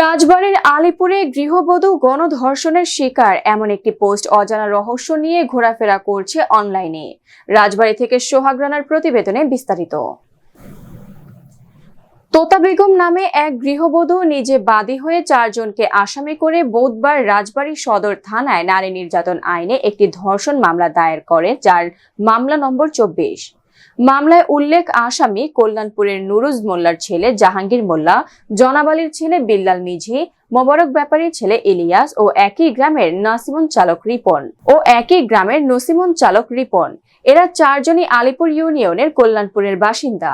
রাজবাড়ীর আলিপুরে গৃহবধূ গণধর্ষণের শিকার এমন একটি পোস্ট অজানা রহস্য নিয়ে ঘোরাফেরা করছে অনলাইনে। রাজবাড়ি থেকে সোহাগ রানার প্রতিবেদনে বিস্তারিত। তোতা বেগম নামে এক গৃহবধূ নিজে বাদী হয়ে চারজনকে আসামি করে বুধবার রাজবাড়ী সদর থানায় নারী নির্যাতন আইনে একটি ধর্ষণ মামলা দায়ের করে, যার মামলা নম্বর চব্বিশ। মামলায় উল্লেখ আসামি কল্যাণপুরের নুরুজ মোল্লার ছেলে জাহাঙ্গীর মোল্লা, জনাবালির ছেলে বিল্লাল মিঝি, মোবারক ব্যাপারীর ছেলে ইলিয়াস ও একই গ্রামের নাসিমন চালক রিপন ও একই গ্রামের নসিমন চালক রিপন। এরা চারজনই আলিপুর ইউনিয়নের কল্যাণপুরের বাসিন্দা।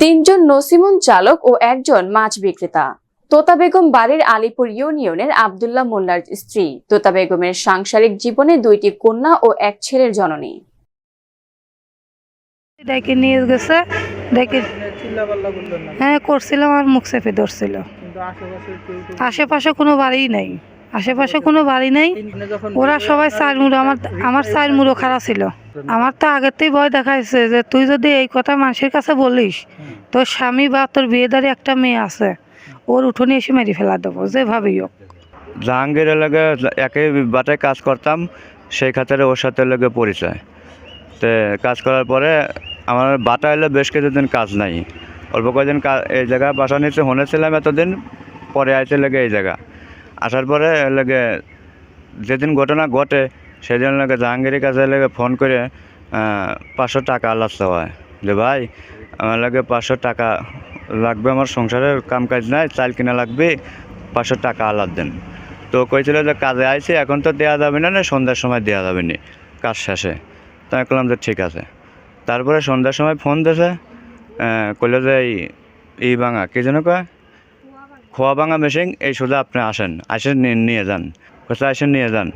তিনজন নসিমন চালক ও একজন মাছ বিক্রেতা। তোতা বেগম বাড়ির আলিপুর ইউনিয়নের আবদুল্লাহ মোল্লার স্ত্রী। তোতা বেগমের সাংসারিক জীবনে দুইটি কন্যা ও এক ছেলের জননী। ডেকে নিয়ে গেছে ডেকে হ্যাঁ করছিলাম আর মুখ চেপে ধরছিল। আশেপাশে কোনো বাড়ি নেই। আশেপাশে কোনো বাড়ি নেই। ওরা সবাই চার মুড়ো, আমার আমার চার মুড়ো খারাপ ছিল। আমার তো আগেতেই ভয় দেখাইছে যে, তুই যদি এই কথা মানুষের কাছে বলিস, তোর স্বামী বা তোর বিয়েদারি একটা মেয়ে আছে, ওর উঠোনে এসে মেরে ফেলা দেবো, যেভাবেই হোক। জাহাঙ্গীরের লগে একই বাটায় কাজ করতাম, সেই খাতিরে ওর সাথে লগে পরিচয়। তো কাজ করার পরে আমার বাটা এলে বেশ কিছুদিন কাজ নাই। অল্প কয়েকদিন এই জায়গায় বাসা নিতে শুনেছিলাম এতদিন, পরে আইতে লেগে এই জায়গা। আসার পরে লেগে যেদিন ঘটনা ঘটে, সেদিন লাগে জাহাঙ্গীরের কাছে লেগে ফোন করে পাঁচশো টাকা আল্লাহ হয়। যে ভাই, আমার লাগে পাঁচশো টাকা লাগবে, আমার সংসারের কাম কাজ নাই, চাল কিনা লাগবে, পাঁচশো টাকা আলাদ দেন। তো কইছিল যে কাজে আইছি, এখন তো দেওয়া যাবে না না সন্ধ্যার সময় দেওয়া যাবে না, কাজ শেষে। তো আমি যে ঠিক আছে। তারপরে সন্ধ্যার সময় ফোন দিয়েছে কইলো যে এই ভাঙা, কে যেন কয়? খোয়া ভাঙা মেশিন এই সোজা আপনি আসেন আসেন নিয়ে- যান। কোথায় আসেন, নিয়ে যান।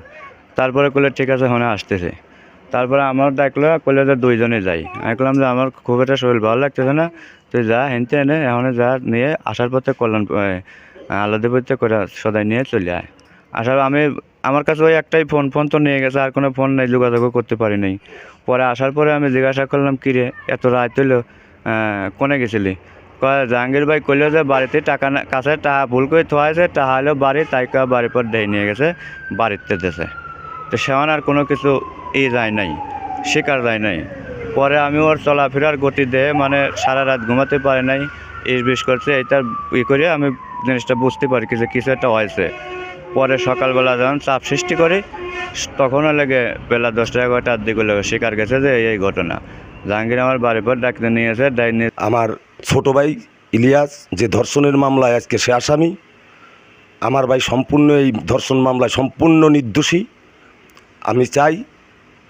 তারপরে কইলে, ঠিক আছে, হনে আসতেছে। তারপরে আমার ডাকলো কইলে যে দুইজনে যাই। বললাম যে আমার খুব একটা শরীর ভালো লাগতেছে না, তুই যা হেনতে এনে এখন যা, নিয়ে আসার পথে কল্যাণ আলাদাবাদতে করে সদাই নিয়ে চলে আয়। আসার আমি, আমার কাছে ওই একটাই ফোন ফোন তো নিয়ে গেছে, আর কোনো ফোন নেই, যোগাযোগও করতে পারি নাই। পরে আসার পরে আমি জিজ্ঞাসা করলাম, কী রে, এত রাত হইল কোনে গেছিলি? জাহাঙ্গীর ভাই কইলো যে, বাড়িতে টাকা না, কাছে টাকা ভুল করে থোয়া আছে টাকা হলো বাড়ি, তাই কয়া বাড়ির পর দেয় নিয়ে গেছে, বাড়িতে দেশে তো সেমন আর কোনো কিছু ই যায় নাই, শিকার যায় নাই। পরে আমি ওর চলাফেরার গতি দেহে মানে সারা রাত ঘুমাতে পারে নাই, ইস বিষ করছে, এইটার ই করে আমি জিনিসটা বুঝতে পারি যে কিছু একটা হয়েছে। পরে সকালবেলা যখন চাপ সৃষ্টি করি, তখনও লেগে বেলা দশটা এগারোটার দিকে লেগে শিকার গেছে যে এই ঘটনা। জাহাঙ্গীর আমার বাড়ির পর ডাকতে নিয়েছে ডাইনি আমার ছোট ভাই ইলিয়াস, যে ধর্ষণের মামলায় আজকে সে আসামি, আমার ভাই সম্পূর্ণ এই ধর্ষণ মামলায় সম্পূর্ণ নির্দোষী। আমি চাই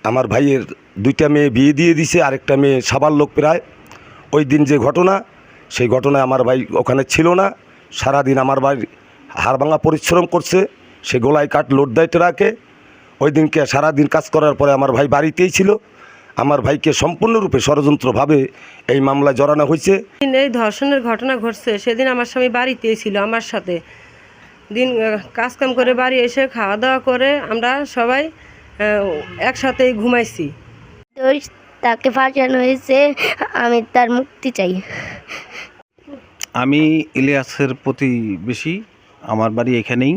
আমার ভাইয়ের দুইটা মেয়ে বিয়ে দিয়ে দিছে, আরেকটা মেয়ে সাবার লোক প্রায়। ওই দিন যে ঘটনা, সেই ঘটনায় আমার ভাই ওখানে ছিল না। সারাদিন আমার ভাই হাড়ভাঙা পরিশ্রম করছে সে গোলায় কাঠ লোড দেয় ট্রাকে ওই দিনকে সারাদিন কাজ করার পরে আমার ভাই বাড়িতেই ছিল। আমার ভাইকে সম্পূর্ণরূপে ষড়যন্ত্রভাবে এই মামলায় জড়ানো হয়েছে। এই ধর্ষণের ঘটনা ঘটছে সেদিন আমার স্বামী বাড়িতেই ছিল আমার সাথে। দিন কাজকাম করে বাড়ি এসে খাওয়া দাওয়া করে আমরা সবাই আহ, একসাথেই ঘুমাইছি। দোষ তাকে ফাঁসানো হয়েছে আমি তার মুক্তি চাই। আমি ইলিয়াসের প্রতিবেশী। আমার বাড়ি এখানেই।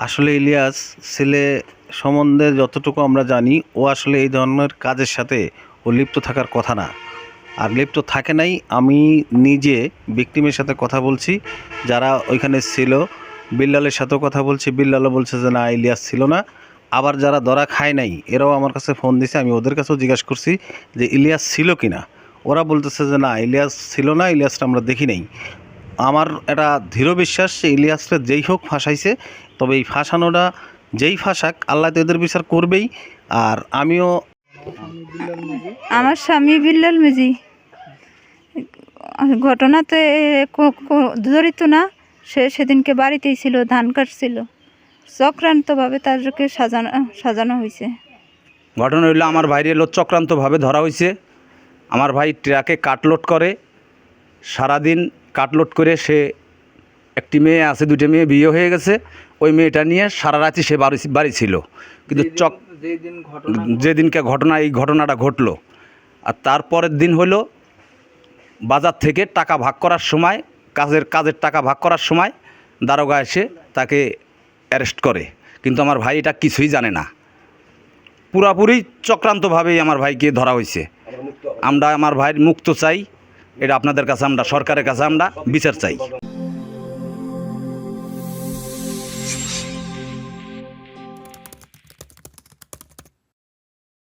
আসলে ইলিয়াস, ছেলে সম্বন্ধে যতটুকু আমরা জানি, ও আসলে এই ধরনের কাজের সাথে ও লিপ্ত থাকার কথা না। আর লিপ্ত থাকে নাই, আমি নিজে ভিকটিমের সাথে কথা বলছি, যারা ওইখানে ছিল, বিল্লালের সাথেও কথা বলছি, বিল্লালও বলছে যে, না, ইলিয়াস ছিল না। আবার যারা ধরা খায় নাই, এরাও আমার কাছে ফোন দিছে, আমি ওদের কাছেও জিজ্ঞাসা করছি যে, ইলিয়াস ছিল কি না ওরা বলতেছে যে, না, ইলিয়াস ছিল না, ইলিয়াসটা আমরা দেখি নাই। আমার একটা দৃঢ় বিশ্বাস যে ইলিয়াসকে যেই হোক ফাঁসাইছে তবে এই ফাঁসানোটা যেই ফাঁসাক আল্লাহ তো এদের বিচার করবেই। আর আমিও আমার স্বামী বিল্লাল মিজি। ঘটনাতে কো- কো- জড়িত না সে সেদিনকে বাড়িতেই ছিল ধান কাটছিল। চক্রান্তভাবে তাদেরকে সাজানো সাজানো হয়েছে। ঘটনা হইল আমার ভাইয়ের এলো চক্রান্তভাবে ধরা হয়েছে আমার ভাই ট্রাকে কাটলোড করে। সারাদিন কাটলোড করে সে একটি মেয়ে আছে দুটি মেয়ে বিয়ে হয়ে গেছে। ওই মেয়েটা নিয়ে সারা রাতি সে বাড়ি বাড়ি ছিল। কিন্তু চক যেদিনকে ঘটনা এই ঘটনাটা ঘটলো। আর তারপরের দিন হলো বাজার থেকে টাকা ভাগ করার সময় কাজের কাজের টাকা ভাগ করার সময় দারোগা এসে তাকে অ্যারেস্ট করে। কিন্তু আমার ভাই এটা কিছুই জানে না। পুরাপুরি চক্রান্তভাবেই আমার ভাইকে ধরা হয়েছে। আমরা আমার ভাইয়ের মুক্ত চাই। এটা আপনাদের কাছে আমরা সরকারের কাছে আমরা বিচার চাই।